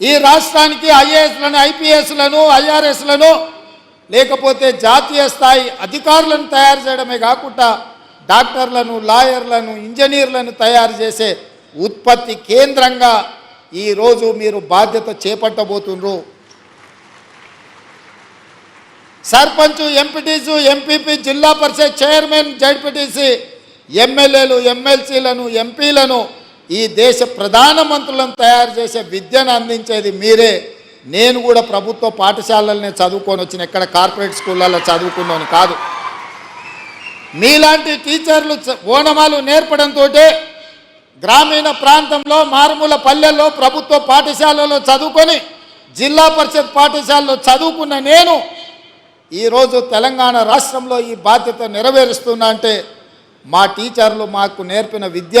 ఈ రాష్ట్రానికి ఐఏఎస్లను ఐపీఎస్లను ఐఆర్ఎస్లను లేకపోతే జాతీయ స్థాయి అధికారులను తయారు చేయడమే కాకుండా డాక్టర్లను లాయర్లను ఇంజనీర్లను తయారు చేసే ఉత్పత్తి కేంద్రంగా ఈరోజు మీరు బాధ్యత చేపట్టబోతున్నారు సర్పంచ్ ఎంపీటీసు ఎంపీపీ జిల్లా పరిషత్ చైర్మన్ జడ్పీటీసీ ఎమ్మెల్యేలు ఎమ్మెల్సీలను ఎంపీలను ఈ దేశ ప్రధానమంత్రులను తయారు చేసే విద్యను అందించేది మీరే. నేను కూడా ప్రభుత్వ పాఠశాలలనే చదువుకొని వచ్చిన ఎక్కడ కార్పొరేట్ స్కూళ్ళల్లో చదువుకున్నాను కాదు. మీలాంటి టీచర్లు ఓనమాలు నేర్పడంతో గ్రామీణ ప్రాంతంలో మారుమూల పల్లెల్లో ప్రభుత్వ పాఠశాలలో చదువుకొని జిల్లా పరిషత్ పాఠశాలలో చదువుకున్న నేను ఈరోజు తెలంగాణ రాష్ట్రంలో ఈ బాధ్యత నెరవేరుస్తున్నా అంటే మా టీచర్లు మాకు నేర్పిన విద్య